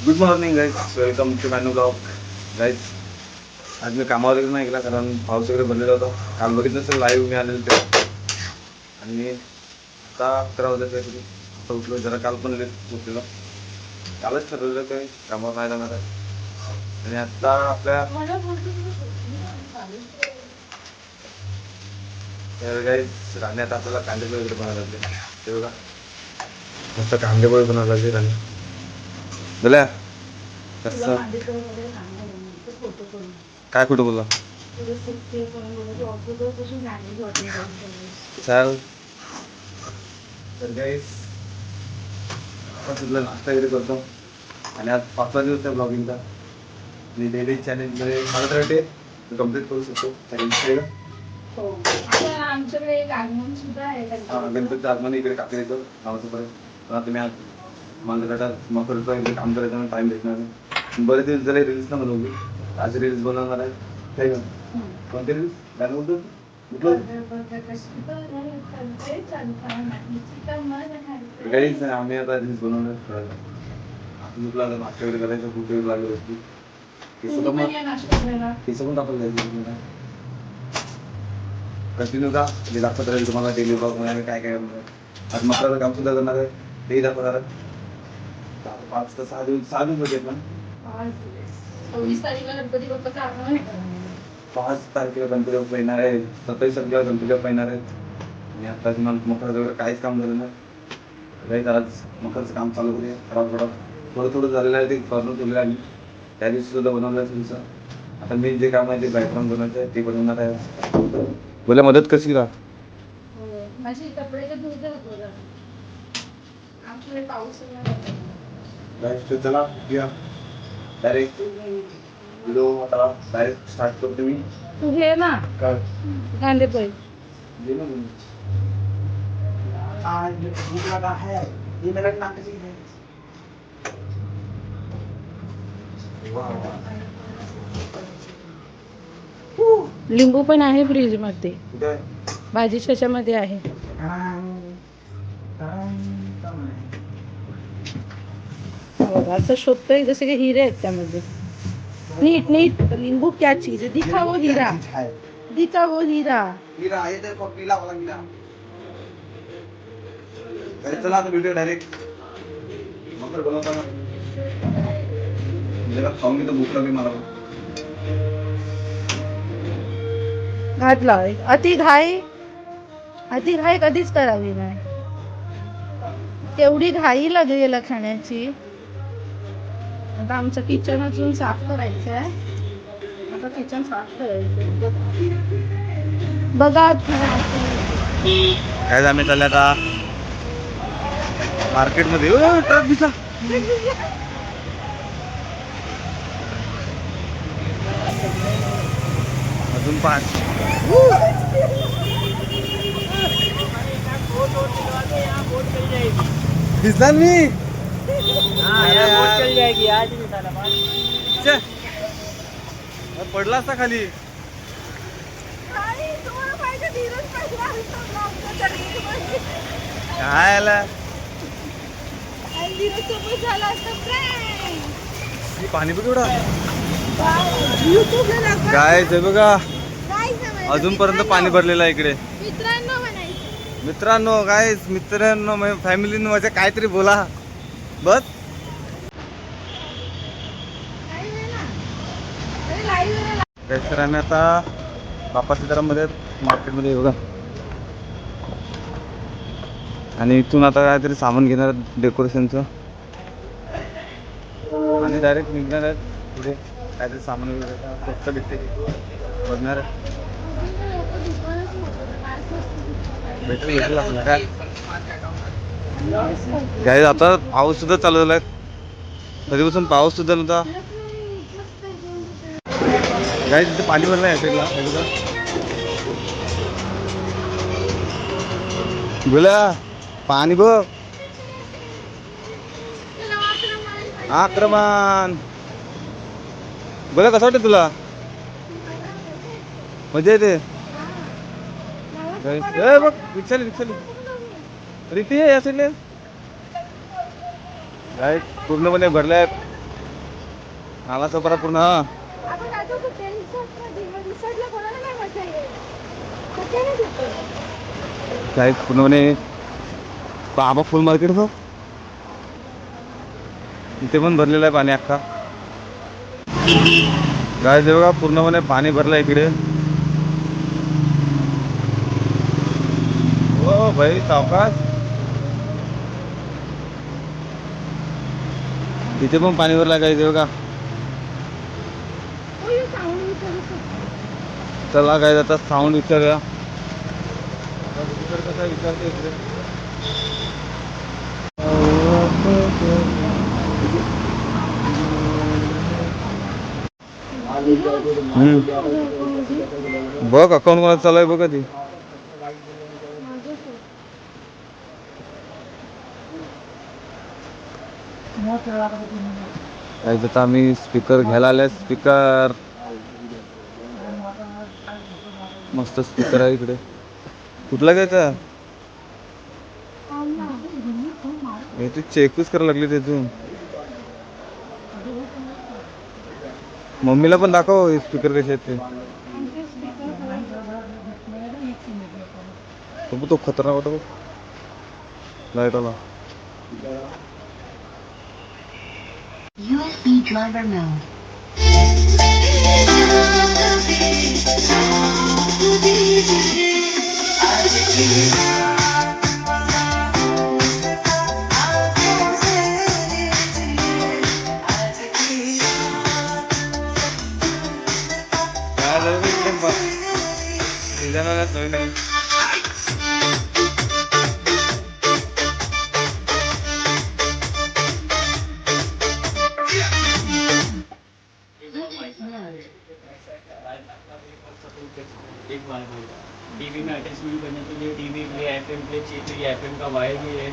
Good morning guys welcome to Manu blog guys आज मी कामावर वगैरे नाही गेला कारण पाऊस वगैरे भरलेला होता. काल बघितलं असेल लाईव्ह मी आलेलं ते आणि आता अकरा वाजता काहीतरी आता उठलो. जरा काल पण लेट उठलेलो. कालच ठरवलं काही कामावर नाही जाणार आहे. आणि आता आपल्या गाईज राहण्यात आपल्याला कांदे वगैरे बनवायला लागले. ते बघा. मस्त कांदे पोहे बनवायला लागले राहणे बोल्या कसं? काय कुठं बोला चाल. तर गाईस तुला नाश्ता वगैरे करतो. आणि आज पाचवा दिवस आहे ब्लॉगिंगचा आणि डेली चॅलेंजमध्ये मला तर वाटते कंप्लीट करू शकतो. चॅलेंज आमच्याकडे एक आगमन सुद्धा आहे. गणपतीच्या आगमन इकडे टाकले येतो. गावाचं परत पण आता मी आज मला गटात मकरचं इकडे काम करायचं टाइम भेटणार नाही. बरेच दिवस झाले रील्स ना बनवली आज रील्स बनवणार आहे. काय? कोणते रील्स गाणं बोलतो कुठलं? काहीच नाही आम्ही आता रील्स बनवणार. आता आता नाश्ता वगैरे करायचं खूप वेळ लागली होती केसं पण मग- जायचं कंटिन्यू का? ते दाखवत राहील तुम्हाला डेली ब्लॉगमध्ये काय काय. आज मकराचं काम सुद्धा करणार आहे. तेही दाखवणार आहे. पाच तर सहा दिवस सहा दिवस होते पण सव्वीस तारीखला गणपती बाप्पाचं आगमन आहे पाच तारखेला गणपती बाप्पा येणार आहे सत्तावीस तारखेला गणपती बाप्पा येणार आहेत. आणि आता तुम्हाला मकराचं वगैरे काहीच काम झालं नाही. आज मकरचं काम चालू करूया. खराब थोडं थोडं थोडं झालेलं आहे ते करून ठेवलेलं आहे आम्ही. त्या दिवशी सुद्धा बनवलं आहे तुमचं. आता मी जे काम आहे ते बॅकग्राऊंड बनवायचं आहे ते बनवणार आहे बोला मदत कशी का? माझे कपडे तर धुत होतो पाऊस. डायरेक्ट चला या डायरेक्ट व्हिडिओ आता डायरेक्ट स्टार्ट करतो मी तू घे ना काय कांदे पोहे दे ना तुम्ही. लिंबू पण आहे फ्रीजमध्ये? भाजी त्याच्यामध्ये आहे बघा, असं शोधतोय जसे काही हिरे आहेत त्यामध्ये. नीट नीट लिंबू क्या चीज दिखा वो हीरा. दिखा वो हीरा. हिरा आहे तर चला आता व्हिडिओ डायरेक्ट मग तर बनवताना जरा खाऊन घेतो भूक लागली मला. घातला अति घाई. अति घाई कधीच करावी नाही. तेवढी घाई लागलेला खाण्याची. आता आमचं किचन अजून साफ करायचं आहे आता किचन साफ करायचं बघा काय आम्ही चालले आता मार्केटमध्ये. ट्रक दिसला. अजून पाच. दिसला मी? पडला असता खाली. काय आला? ही पाणी बघ एवढा. काय ते बघा. अजूनपर्यंत पाणी भरलेलं आहे इकडे. मित्रांनो काय मित्रांनो फॅमिलीनं माझ्या काहीतरी बोला. बस. काय आम्ही आता बापा सीताराममध्ये मार्केटमध्ये का आणि इथून आता काहीतरी सामान घेणार डेकोरेशनचं. आणि डायरेक्ट निघणार आहेत पुढे. काहीतरी सामान वगैरे स्वस्त भेटते बघणार भेटेल भेटेल आपल्याला. काय काय आता पाऊस सुद्धा चालू झालाय कधीपासून पाऊस सुद्धा नव्हता. काय तिथे पाणी भरलं आहे साईडला बोला पाणी बघ. आक्रमण. बोला कसं वाटत तुला? मजा येते. बघ रिक्षा रिक्षा रीती आहे या साईडला काय पूर्णपणे भरल्या. आहेत आला तो परत पूर्ण हा. काय पूर्णपणे बाबा फुल मार्केट हो इथे पण भरलेलं आहे पाणी अख्खा. काय ते बघा पूर्णपणे पाणी भरलं इकडे. हो भाई सावकाश. इथे पण पाणी भरलं काय ते बघा. चला काय जाता साऊंड विचारूया कसा विचारते इकडे बघ कोण कोणाचं चालू आहे बघा ती माझं फोन. काय तर आम्ही स्पीकर घ्यायला आले स्पीकर मस्त स्पीकर आहे इकडे. कुठला घ्यायचा हे तू चेकच करायला लागली तिथून मम्मीला पण दाखव स्पीकर कसे आहेत ते. तो खतरनाक होता लाइट आला. USB driver mode. काय झालं इकडे डिझाईन टीवी में अटैचमेंट करने के लिए टीवी के लिए एफ़ एम के लिए चाहिए तो ये एफ़ का वायर भी है।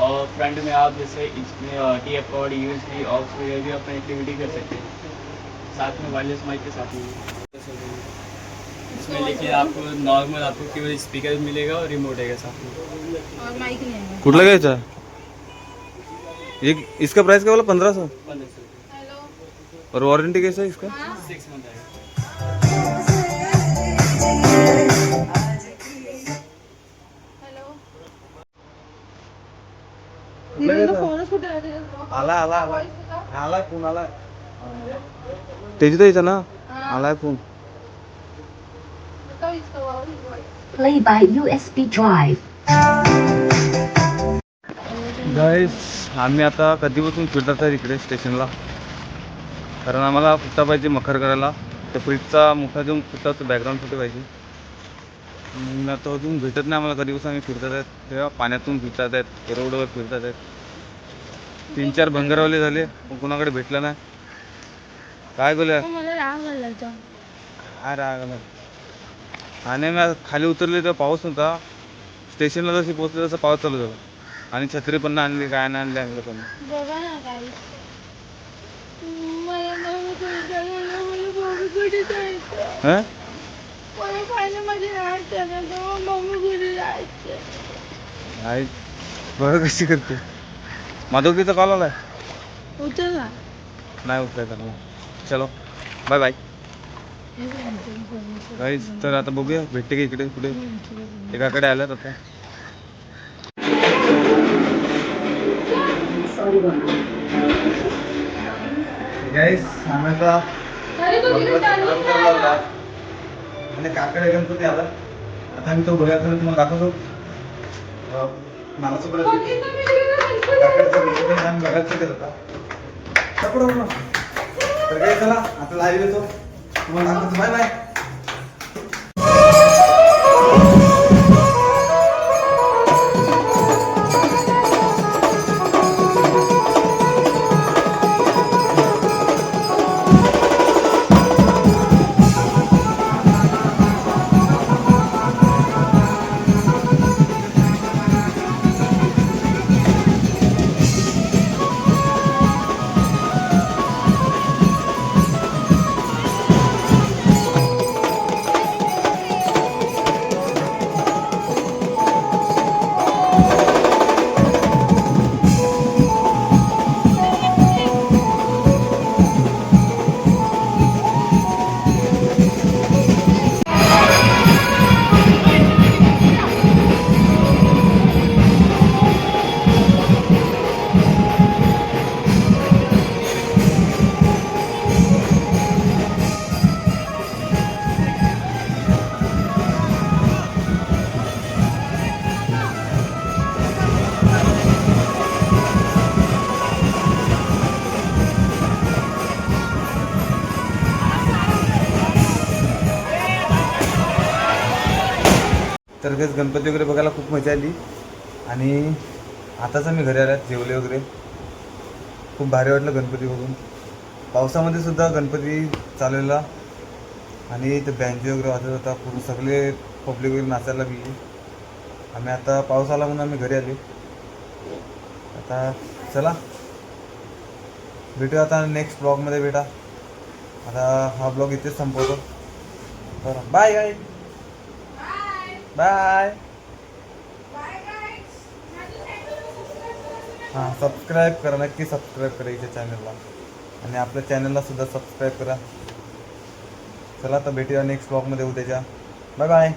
और फ्रंट में आप जैसे इसमें T F card U S B aux वगैरह भी अपना एक्टिविटी कर सकते हैं। साथ में वायरलेस माइक के साथ में इसमें देखिए आपको नॉर्मल आपको केवल स्पीकर मिलेगा और रिमोट है साथ में। और माइक नहीं है। कुठला घ्यायचा एक इसका प्राइस क्या बोला? पंद्रह सौ? और वारंटी कैसा है इसका? हाँ। सिक्स मंथ आएगा आला आला आला? आलाय फोन आलाय त्याची तर यायचा ना. आलाय phone. Play by USB drive. Guys आम्ही आता कधीपासून फिरतात आहे इकडे स्टेशनला कारण आम्हाला फुट्टा पाहिजे मखर करायला त्या फ्रीजचा मोठा देऊन फुट्टाचं बॅकग्राऊंड फुटे पाहिजे मग आता अजून भेटत नाही आम्हाला कधीपासून आम्ही फिरतात आहेत तेव्हा पाण्यातून फिरतात आहेत रोडवर फिरतात आहेत तीन चार भंगारवाले झाले पण कुणाकडे भेटलं नाही. काय बोलूया मला राग आला होता. काय राग आला? आणि मी खाली उतरले तेव्हा पाऊस नव्हता. स्टेशनला जशी पोहोचले तसं पाऊस चालू झाला. आणि छत्री पण नाही आणली काय नाही आणली आणलं पण बघा ना काही. मला मला जायचं. हं? मला जायचं. आई बरं कशी करते? माधवकीचा कॉल आलाय. उचल ना नाही उचलायचा. मला चलो. बाय बाय काहीच तर आता बघूया. भेटते की इकडे कुठे? एकाकडे आल्यात आता. गाईस आम्ही आता आणि काकडे गणपती आला. आता आम्ही तो बघायचा तुम्हाला दाखवतो. अं, बघायचं होता पकडा, तर काय चला आता लाईव्ह येतो तुम्हाला बाय बाय तर तेच गणपती वगैरे बघायला खूप मजा आली. आणि आताच आम्ही घरी आल्यात जेवले वगैरे. खूप भारी वाटलं गणपती बघून. पावसामध्ये सुद्धा गणपती चाललेला. आणि ते बँजी वगैरे वाजत होता पूर्ण सगळे पब्लिक वगैरे नाचायला गेली. आम्ही आता पाऊस आला म्हणून आम्ही घरी आले. आता चला. भेटू आता नेक्स्ट ब्लॉगमध्ये भेटा आता हा ब्लॉग इथेच संपवतो. बरं बाय बाय बाय. हां सबस्क्राईब करा नक्की सबस्क्राईब करा इथे चॅनलला आणि आपल्या चॅनलला सुद्धा सबस्क्राईब करा. चला आता भेटूया नेक्स्ट ब्लॉगमध्ये उद्याच्या. Bye bye